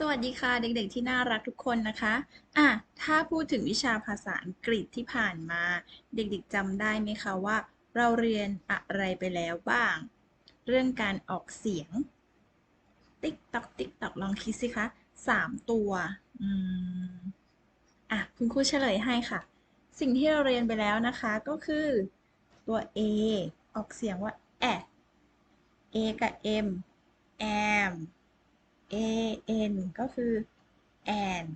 สวัสดีค่ะเด็กๆที่น่ารักทุกคนนะคะอะถ้าพูดถึงวิชาภาษาอังกฤษที่ผ่านมา เด็กๆจำได้ไหมคะว่า เราเรียนอะไรไปแล้วบ้าง เรื่องการออกเสียง ติ๊กตอกติ๊กตอกลองคิดสิคะสามตัวอืมอะคุณครูเฉลยให้ค่ะ สิ่งที่เราเรียนไปแล้วนะคะก็คือตัว A ออกเสียงว่าแอ A กับ M am A N ก็คือ and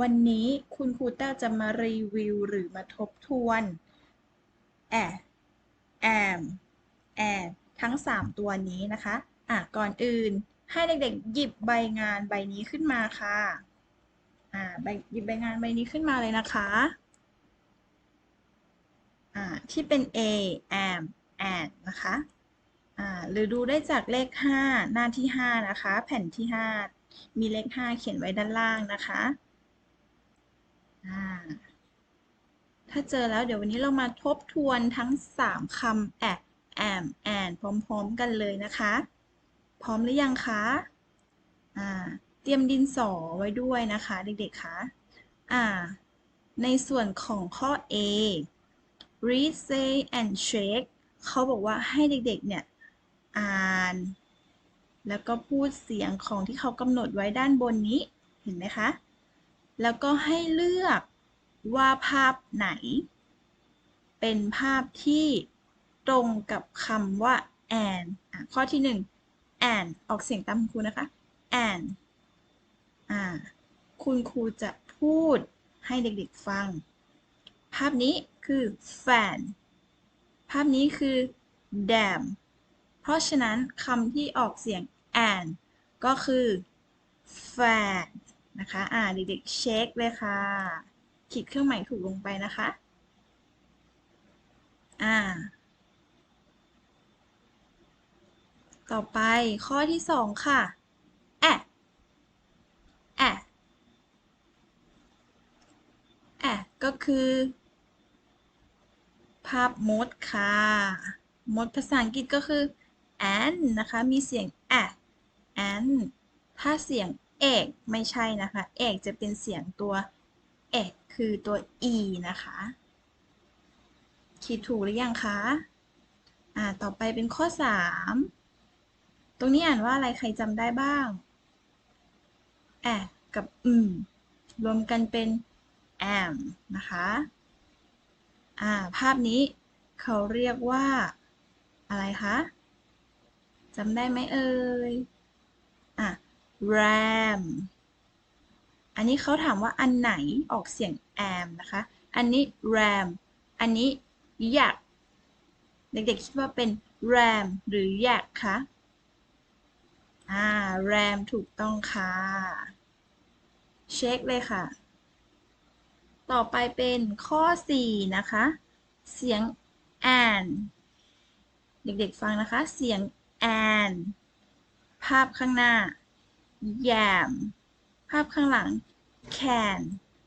วันนี้คุณครูแต้วจะมารีวิวหรือมาทบทวน a am and ทั้ง 3 ตัวนี้นะคะ อะ ก่อนอื่นให้เด็กๆ หยิบใบงานใบนี้ขึ้นมาค่ะ อ่าใบหยิบใบงานใบนี้ขึ้นมาเลยนะคะ อ่า ที่เป็น a am and นะคะ หรือดูได้จากเลข 5 หน้าที่ 5 นะคะ แผ่นที่ 5 มีเลข 5 เขียนไว้ด้านล่างนะคะถ้าเจอแล้วเดี๋ยววันนี้เรามาทบทวนทั้ง 3คำแอะแอมแอนพร้อมๆกันเลยนะคะ พร้อมหรือยังคะเตรียมดินสอไว้ด้วยนะคะเด็กๆคะในส่วนของข้อ A read say and shake เขาบอกว่าให้เด็กๆเนี่ย อ่าน แล้วก็พูดเสียงของที่เขากำหนดไว้ด้านบนนี้ เห็นไหมคะ แล้วก็ให้เลือกว่าภาพไหน เป็นภาพที่ตรงกับคำว่า and อะข้อที่หนึ่ง and ออกเสียงตามครูนะคะ and อ่าคุณครูจะพูดให้เด็กๆฟัง ภาพนี้คือ fan ภาพนี้คือ dam เพราะฉะนั้นคำที่ออกเสียง and ก็คือ fan นะคะ อ่าเด็กๆเช็คเลยค่ะ ขีดเครื่องหมายถูกลงไปนะคะ อ่า ต่อไปข้อที่สองค่ะแอะแอะแอะก็คือ ภาพมดค่ะ มดภาษาอังกฤษก็คือ an นะคะ มีเสียง a an ถ้าเสียงเอกไม่ใช่นะคะ เอกจะเป็นเสียงตัวเอกคือตัว e นะคะ คิดถูกหรือยังคะ อ่า ต่อไปเป็นข้อ 3 ตรงนี้อ่านว่าอะไรใครจำได้บ้างแอกับอืม รวมกันเป็น am นะคะ อ่า ภาพนี้เขาเรียกว่า อะไรคะ จำได้ไหมเอ่ย อะ ram อันนี้เขาถามว่าอันไหนออกเสียง am นะคะ อันนี้ ram อันนี้ yak เด็กๆคิดว่าเป็น ram หรือ yak คะ อ่า ram ถูกต้องค่ะ เช็คเลยค่ะ ต่อไปเป็นข้อ 4 นะคะ เสียง an เด็กๆฟังนะคะ เสียง an ภาพข้างหน้า yam ภาพข้างหลัง can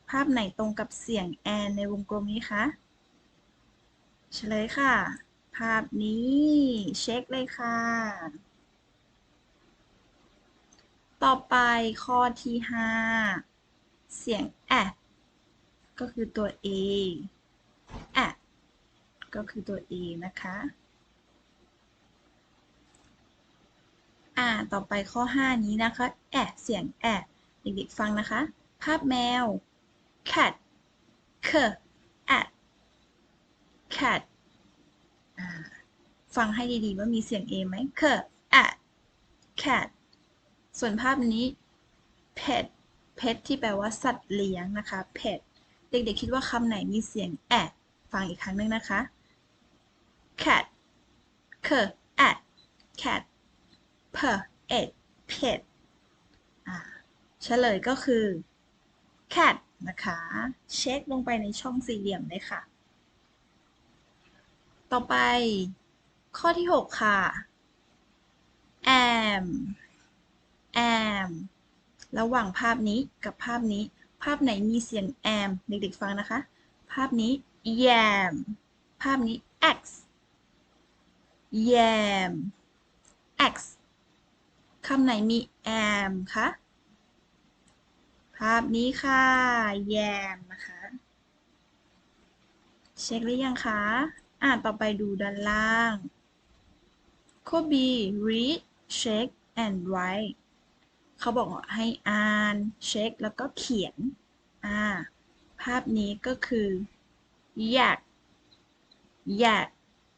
ภาพไหนตรงกับเสียง an ในวงกลมนี้คะเฉลยค่ะ ภาพนี้ เช็คเลยค่ะ ต่อไปข้อที่ 5 เสียง a ก็คือตัว a a ก็คือตัว a นะคะ อ่า ต่อไปข้อ 5 นี้นะคะ แอะเสียงแอะเด็กๆฟังนะคะ ภาพแมว cat k at cat ฟังให้ดีๆ ว่ามีเสียง a ไหม k at cat ส่วนภาพนี้ pet pet ที่แปลว่าสัตว์เลี้ยงนะคะ pet เด็กๆคิดว่าคำไหนมีเสียงแอะฟังอีกครั้งหนึ่งนะคะ cat k at cat per it pet อ่าเฉลยก็คือ cat นะคะ เช็คลงไปในช่องสี่เหลี่ยมเลยค่ะ ต่อไปข้อที่ 6 ค่ะ am am ระหว่างภาพนี้กับภาพนี้ ภาพไหนมีเสียง am เด็กๆฟังนะคะ ภาพนี้ yam ภาพนี้ x yam x คำไหนมี am คะ ภาพนี้ค่ะแยมนะคะ เช็คหรือยังคะ อ่าต่อไปดูด้านล่างข้อ B read check and write เขาบอกว่าให้อ่านเช็คแล้วก็เขียน อ่า ภาพนี้ก็คือ อยาก อยาก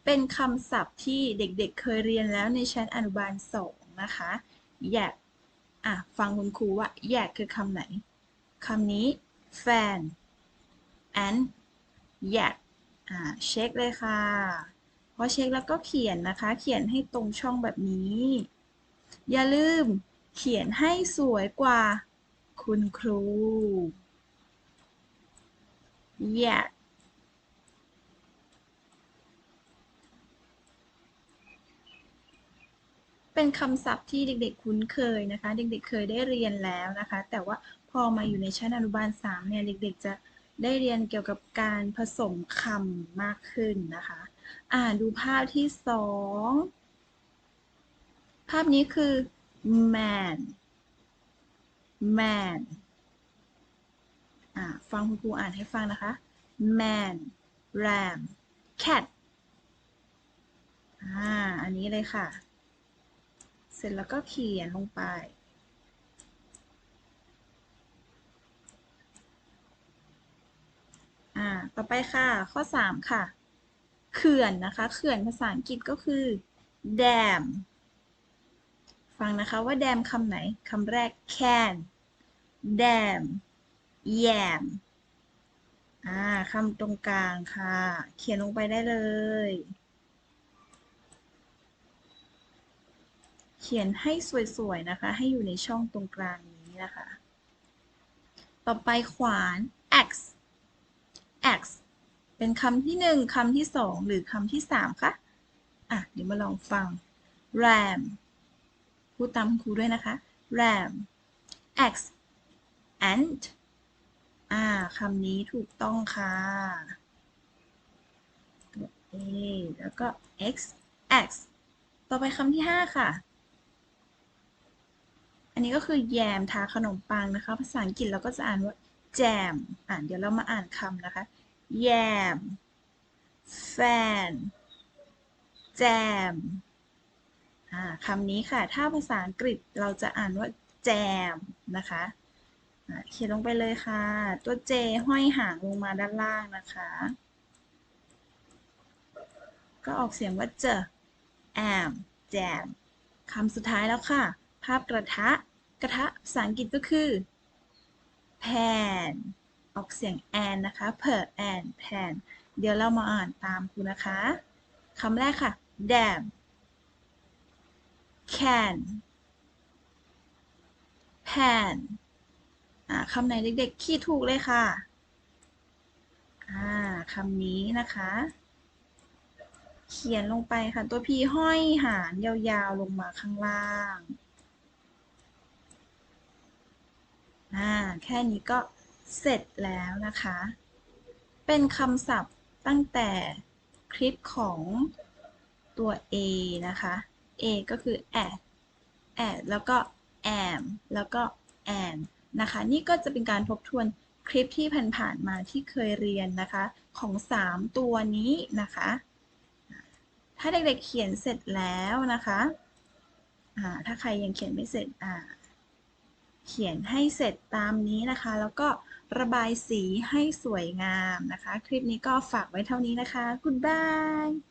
เป็นคำศัพท์ที่เด็กๆเคยเรียนแล้วในชั้นอนุบาลสอง นะคะอยากอะฟังคุณครูว่าอยกคือคำไหนคำนี้แฟน and อยากอ่าเช็คเลยค่ะพอเช็คแล้วก็เขียนนะคะ เขียนให้ตรงช่องแบบนี้ อย่าลืมเขียนให้สวยกว่าคุณครูอยก เป็นคำศัพท์ที่เด็กๆคุ้นเคยนะคะ เด็กๆเคยได้เรียนแล้วนะคะ แต่ว่าพอมาอยู่ในชั้นอนุบาล3เนี่ยเด็กๆจะได้เรียนเกี่ยวกับการผสมคำมากขึ้นนะคะ อ่าดูภาพที่สองภาพนี้คือ man man อ่าฟังคุณครูอ่านให้ฟังนะคะ man ram cat อ่า อันนี้เลยค่ะ สร็จแล้วก็เขียนลงไป อ่า ต่อไปค่ะ ข้อ 3 ค่ะ เขื่อนนะคะ เขื่อนภาษาอังกฤษก็คือ dam ฟังนะคะว่า dam คำไหน คำแรก can dam yam อ่าคำตรงกลางค่ะ เขียนลงไปได้เลย เขียนให้สวยๆนะคะ ให้อยู่ในช่องตรงกลางนี้นะคะ ต่อไปขวาน x x เป็นคำที่หนึ่งคำที่สองหรือคำที่สามคะอะเดี๋ยวมาลองฟัง ram พูดตามครูด้วยนะคะ ram x ant อ่าคำนี้ถูกต้องค่ะตัว a แล้วก็ x x ต่อไปคำที่ห้าค่ะ นนี้ก็คือแยมทาขนมปังนะคะ ภาษาอังกฤษเราก็จะอ่านว่า jam อ่านเดี๋ยวเรามาอ่านคำนะคะ แยม fan jam อ่าคำนี้ค่ะ ถ้าภาษาอังกฤษเราจะอ่านว่า jam นะคะเขียนลงไปเลยค่ะ ตัว J ห้อยหางลงมาด้านล่างนะคะ ก็ออกเสียงว่าเจ am jam คำสุดท้ายแล้วค่ะ ภาพกระทะ กระทะภาษาอังกฤษก็คือ pan ออกเสียง an นะคะ per an pan เดี๋ยวเรามาอ่านตามครูนะคะคำแรกค่ะ dam can pan อ่าคำไหนเด็กๆคีดถูกเลยค่ะ อ่าคำนี้นะคะ เขียนลงไปค่ะ ตัวพีห้อยหางยาวๆลงมาข้างล่าง อ่าแค่นี้ก็เสร็จแล้วนะคะ เป็นคำศัพท์ตั้งแต่คลิปของตัว A นะคะ A ก็คือ at at แล้วก็ am แล้วก็ and นะคะ นี่ก็จะเป็นการทบทวนคลิปที่ผ่านๆมาที่เคยเรียนนะคะ ของ 3 ตัวนี้นะคะ ถ้าเด็กๆเขียนเสร็จแล้วนะคะ ถ้าใครยังเขียนไม่เสร็จอ่า เขียนให้เสร็จตามนี้นะคะ แล้วก็ระบายสีให้สวยงามนะคะ คลิปนี้ก็ฝากไว้เท่านี้นะคะ Goodbye